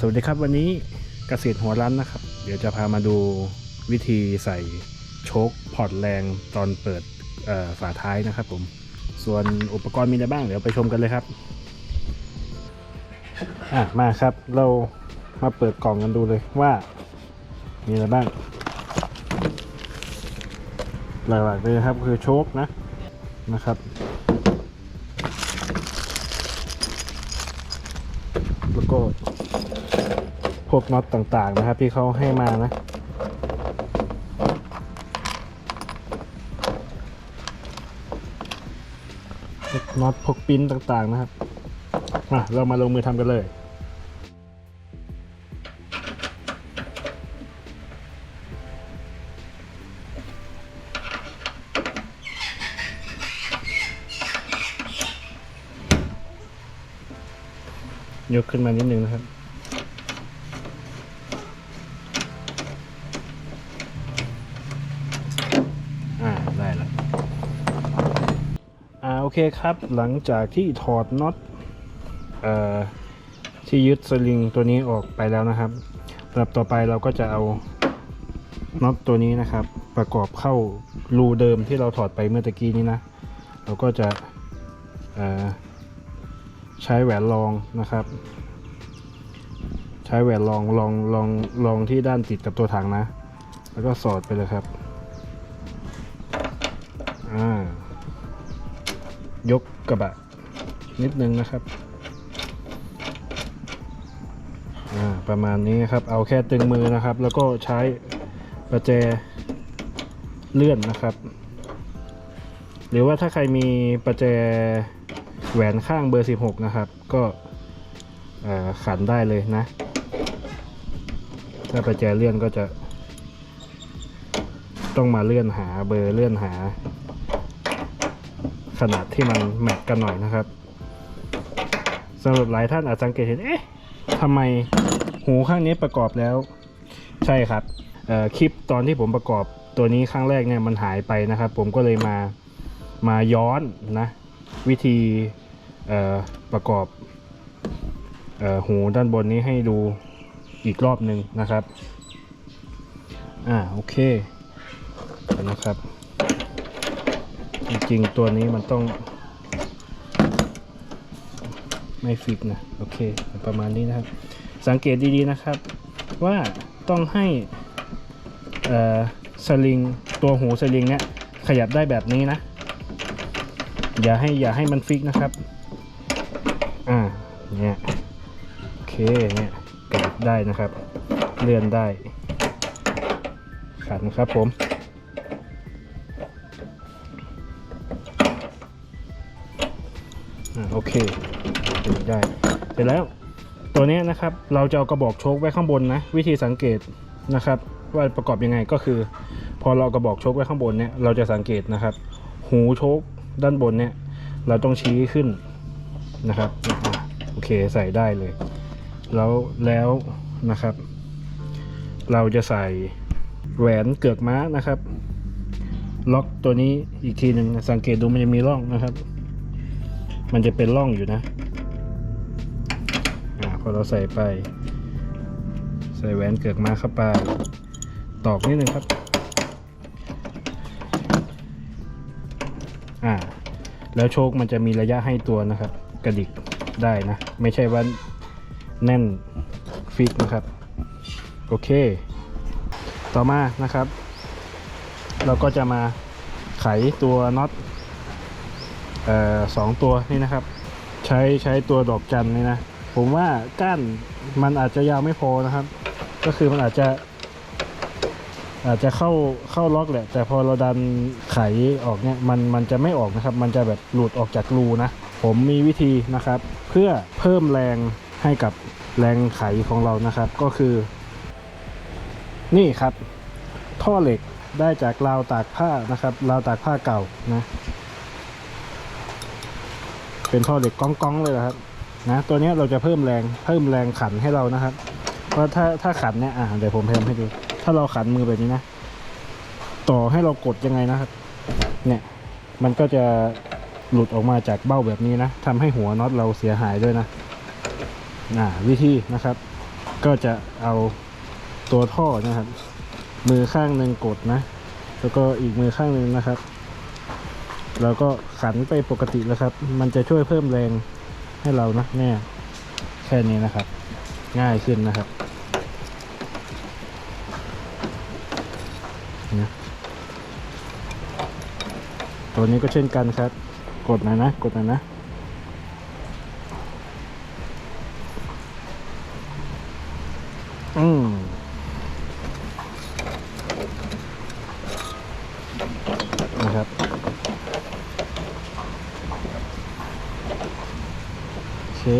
สวัสดีครับวันนี้เกษตรหัวร้านนะครับ เดี๋ยวจะพามาดูวิธีใส่โชคพอร์ตแรงตอนเปิดฝาท้ายนะครับผม ส่วนอุปกรณ์มีอะไรบ้าง เดี๋ยวไปชมกันเลยครับอะมาครับเรามาเปิดกล่องกันดูเลยว่า มีอะไรบ้าง หลักๆเลยครับคือโชคนะนะครับแล้วก็ วกน็อตต่างๆนะครับ ที่เขาให้มานะ น็อตพวกปิ้นต่างๆนะครับ มาเรามาลงมือทำกันเลยยกขึ้นมานิดนึงนะครับ อ่า ได้แล้ว อ่า โอ เคครับหลังจากที่ถอดน็อตออที่ยึดสลิงตัวนี้ออกไปแล้วนะครับลำดับต่อไปเราก็จะเอาน็อตตัวนี้นะครับ ประกอบเข้ารูเดิมที่เราถอดไปเมื่อตะกี้นี้นะ เราก็จะใช้แหวนรองนะครับ ใช้แหวนรองลองลองลองที่ด้านติดกับตัวถังนะ แล้วก็สอดไปเลยครับอ่า ยกกระบะนิดนึงนะครับอ่าประมาณนี้ครับ เอาแค่ตึงมือนะครับ แล้วก็ใช้ประแจเลื่อนนะครับ หรือว่าถ้าใครมีประแจแหวนข้างเบอร์ 16 นะครับ ก็อ่อขันได้เลยนะ ถ้าประแจเลื่อนก็จะ ต้องมาเลื่อนหาเบอร์เลื่อนหา ขนาดที่มันแมทกันหน่อยนะครับสำหรับหลายท่านอาจสังเกตเห็นเอ๊ะทำไมหูข้างนี้ประกอบแล้ว ใช่ครับคลิปตอนที่ผมประกอบตัวนี้ครั้งแรกเนี่ยมันหายไปนะครับ ผมก็เลยมามาย้อนนะวิธีประกอบออหูด้านบนนี้ให้ดูอีกรอบหนึ่งนะครับ อ่าโอเคนะครับ จริงๆตัวนี้มันต้อง ไม่ฟิกนะ โอเค ประมาณนี้นะครับ สังเกตดีๆนะครับ ว่าต้องให้สลิงตัวหูสลิงเนี่ยขยับได้แบบนี้นะ อย่าให้อย่าให้มันฟิกนะครับ อ่าเนี่ยโอเคเนี่ยกลับได้นะครับ เลื่อนได้ขันครับผม โอเคได้เสร็จแล้วตัวนี้นะครับเราจะเอากระบอกโชคไว้ข้างบนนะวิธีสังเกตนะครับ ว่าประกอบยังไงก็คือ พอเรากระบอกโชคไว้ข้างบนเนี่ยเราจะสังเกตนะครับ หูโชคด้านบนเนี่ยเราต้องชี้ขึ้นนะครับโอเคใส่ได้เลย แล้วแล้วนะครับ เราจะใส่แหวนเกือกม้านะครับ ล็อกตัวนี้อีกทีหนึ่งสังเกตดูมันจะมีร่องนะครับ มันจะเป็นร่องอยู่นะอ่าพอเราใส่ไป ใส่แหวนเกือกมาเข้าไป ตอกนิดนึงครับ อ่า แล้วโชคมันจะมีระยะให้ตัวนะครับ กระดิกได้นะ ไม่ใช่ว่าแน่นฟิกนะครับ โอเค ต่อมานะครับ เราก็จะมาไขตัวน็อต ออสองตัวนี่นะครับ ใช้ใช้ตัวดอกจันนี่นะ ผมว่าก้านมันอาจจะยาวไม่พอนะครับ ก็คือมันอาจจะ อาจจะเข้าเข้าล็อกแหละ แต่พอเราดันไขออกเนี่ยมันมันจะไม่ออกนะครับ มันจะแบบหลุดออกจากรูนะ ผมมีวิธีนะครับ เพื่อเพิ่มแรงให้กับแรงไขของเรานะครับ ก็คือ นี่ครับ ท่อเหล็กได้จากราวตากผ้านะครับราวตากผ้าเก่านะ เป็นท่อเหล็กก้องๆเลยนะครับนะตัวนี้เราจะเพิ่มแรงเพิ่มแรงขันให้เรานะครับ เพราะถ้าถ้าขันเนี่ยอะเดี๋ยวผมพยายามให้ดู ถ้าเราขันมือแบบนี้นะ ต่อให้เรากดยังไงนะครับ เนี่ย มันก็จะหลุดออกมาจากเบ้าแบบนี้นะทำให้หัวน็อตเราเสียหายด้วยนะอ่าวิธีนะครับ ก็จะเอาตัวท่อนะครับ มือข้างหนึ่งกดนะ แล้วก็อีกมือข้างหนึ่งนะครับ แล้วก็ขันไปปกติแล้วครับ มันจะช่วยเพิ่มแรงให้เรานะเนี่ยแค่นี้นะครับ ง่ายขึ้นนะครับนะตัวนี้ก็เช่นกันครับ กดหนะนะ กดหนะนะอืมนะครับ โอ เค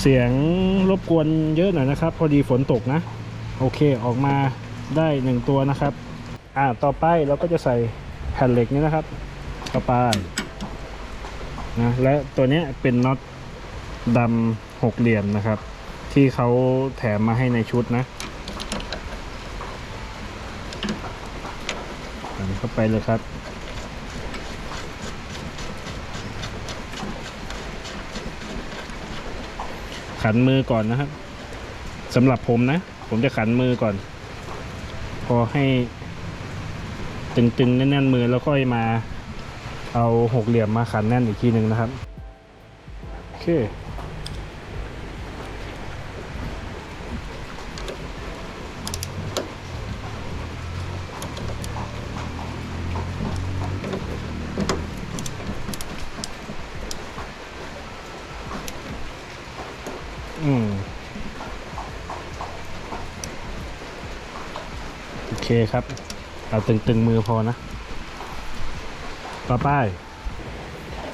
เสียงรบกวนเยอะหน่อยนะครับ พอดีฝนตกนะ โอเคออกมาได้หนึ่งตัวนะครับ อ่าต่อไปเราก็จะใส่แผ่นเหล็กนี้นะครับเข้าไปนะและตัวนี้เป็นน็อตดำหกเหลี่ยมนะครับ ที่เขาแถมมาให้ในชุดนะใส่ เข้าไปเลยครับ ขันมือก่อนนะครับสำหรับผมนะ ผมจะขันมือก่อน พอให้ ตึงๆ แน่นๆมือแล้วก็มา เอาหกเหลี่ยมมาขันแน่นอีกทีหนึ่งนะครับ โอเค คครับ เอาตึงๆมือพอนะ ต่อไป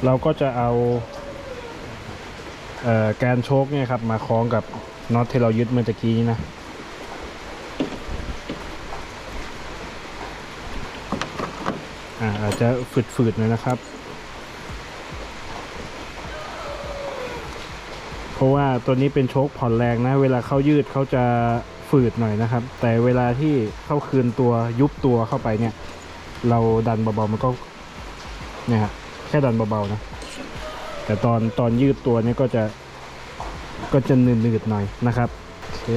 เราก็จะเอาเอ่อแกนโชคเนี่ยครับ มาคล้องกับน็อตที่เรายึดเมื่อตะกี้นี้นะอ่าอาจจะฝืดๆหน่อยนะครับ เพราะว่าตัวนี้เป็นโชคผ่อนแรงนะ เวลาเข้ายืดเขาจะ ฝืดหน่อยนะครับ แต่เวลาที่เข้าคืนตัวยุบตัวเข้าไปเนี่ย เราดันเบาๆมันก็เนี่ยฮะแค่ดันเบาๆนะแต่ตอนตอนยืดตัวเนี่ยก็จะก็จะหนืดๆหน่อยนะครับโอเค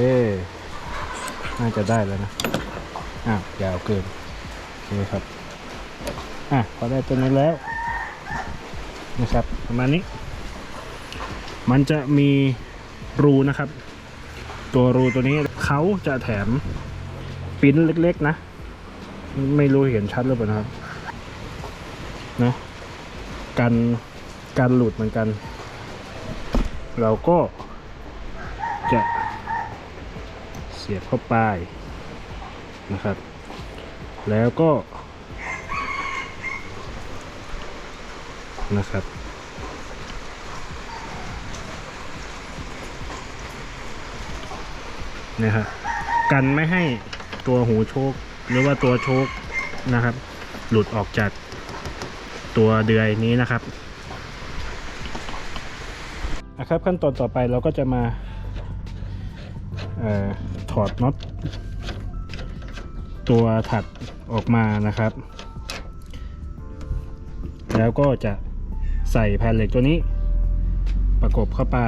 น่าจะได้แล้วนะอะยาวเกินโอเคครับอะพอได้ตัวนี้แล้วนะครับประมาณนี้ มันจะมีรูนะครับ ตัวรูตัวนี้เขาจะแถมปิ้นเล็ก ๆ นะ ไม่รู้เห็นชัดหรือเปล่านะครับนะกันกันหลุดเหมือนกัน เราก็จะเสียบเข้าไปนะครับ แล้วก็นะครับ นะฮะกันไม่ให้ตัวหูโชคหรือว่าตัวโชคนะครับ หลุดออกจากตัวเดือยนี้นะครับนะครับขั้นตอนต่อไปเราก็จะมาออถอดน็อตตัวถัดออกมานะครับ แล้วก็จะใส่แผ่นเหล็กตัวนี้ประกบเข้าไป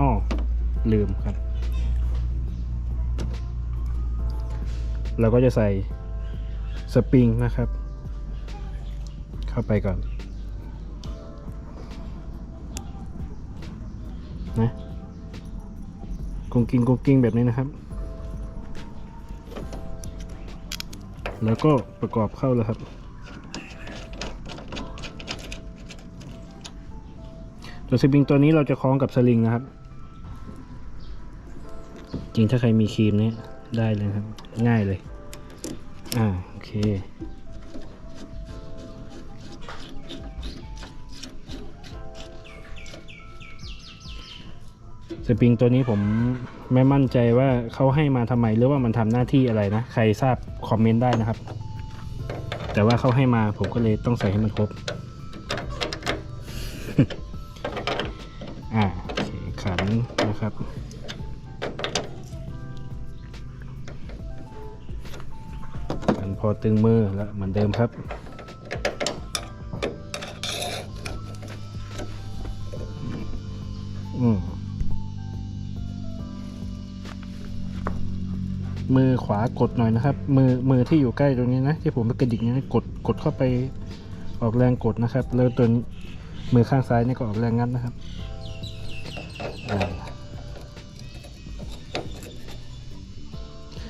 อ้อลืมครับ เราก็จะใส่สปริงนะครับ เข้าไปก่อนนะกุ้งกิ้งกุ้งกิ้งแบบนี้นะครับ แล้วก็ประกอบเข้าแล้วครับ ตัวสปริงตัวนี้เราจะคล้องกับสลิงนะครับ จริงถ้าใครมีครีมนี้ได้เลยครับ ง่ายเลย อ่าโอเค สปริงตัวนี้ผมไม่มั่นใจว่าเขาให้มาทำไมหรือว่ามันทำหน้าที่อะไรนะ ใครทราบคอมเมนต์ได้นะครับ แต่ว่าเขาให้มาผมก็เลยต้องใส่ให้มันครบ ตึงมือแล้วเหมือนเดิมครับอืมมือขวากดหน่อยนะครับ มือมือที่อยู่ใกล้ตรงนี้นะ ที่ผมไปกระดิกนี้กดกดเข้าไปออกแรงกดนะครับ แล้วตัวนี้มือข้างซ้ายนี่ก็ออกแรงงัดนะครับ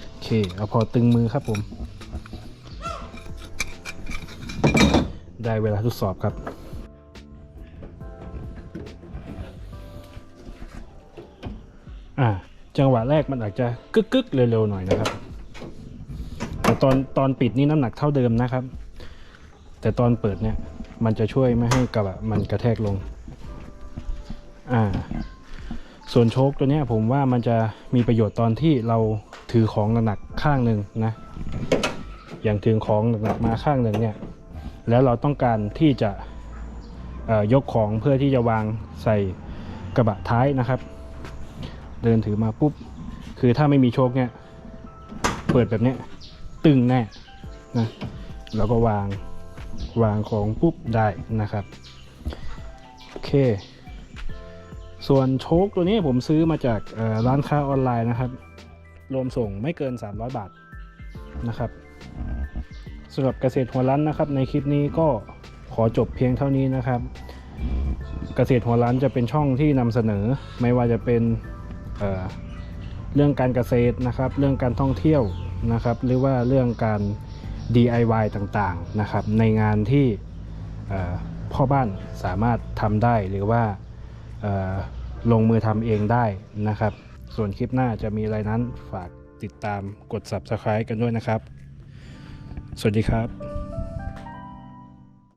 โอเค เอาพอตึงมือครับผม ได้เวลาทดสอบครับ อ่า จังหวะแรกมันอาจจะกึกกึกๆเร็วๆหน่อยนะครับ แต่ตอนตอนปิดนี่น้ำหนักเท่าเดิมนะครับ แต่ตอนเปิดเนี่ย มันจะช่วยไม่ให้กระบะมันกระแทกลง อ่า ส่วนโชคตัวเนี้ยผมว่ามันจะมีประโยชน์ตอนที่เราถือของหนักๆข้างหนึ่งนะ อย่างถือของหนักๆมาข้างหนึ่งเนี่ย แล้วเราต้องการที่จะยกของเพื่อที่จะวางใส่กระบะท้ายนะครับ เดินถือมาปุ๊บ คือถ้าไม่มีโชคเนี่ยเปิดแบบนี้ตึงแน่นะแล้วก็วางวางของปุ๊บได้นะครับโอเค ส่วนโชคตัวนี้ผมซื้อมาจากร้านค้าออนไลน์นะครับ รวมส่งไม่เกิน 300 บาทนะครับ สำหรับเกษตรหัวร้านนะครับ ในคลิปนี้ก็ขอจบเพียงเท่านี้นะครับ เกษตรหัวร้านจะเป็นช่องที่นำเสนอ ไม่ว่าจะเป็นเเรื่องการเกษตรนะครับ เรื่องการท่องเที่ยวนะครับ หรือว่าเรื่องการ DIY ต่างๆนะครับ ในงานที่พ่อพ่อบ้านสามารถทำได้หรือว่าลงมือทำเองได้นะครับ ส่วนคลิปหน้าจะมีอะไรนั้นฝากติดตามกด Subscribe กันด้วยนะครับ สวัสดีครับ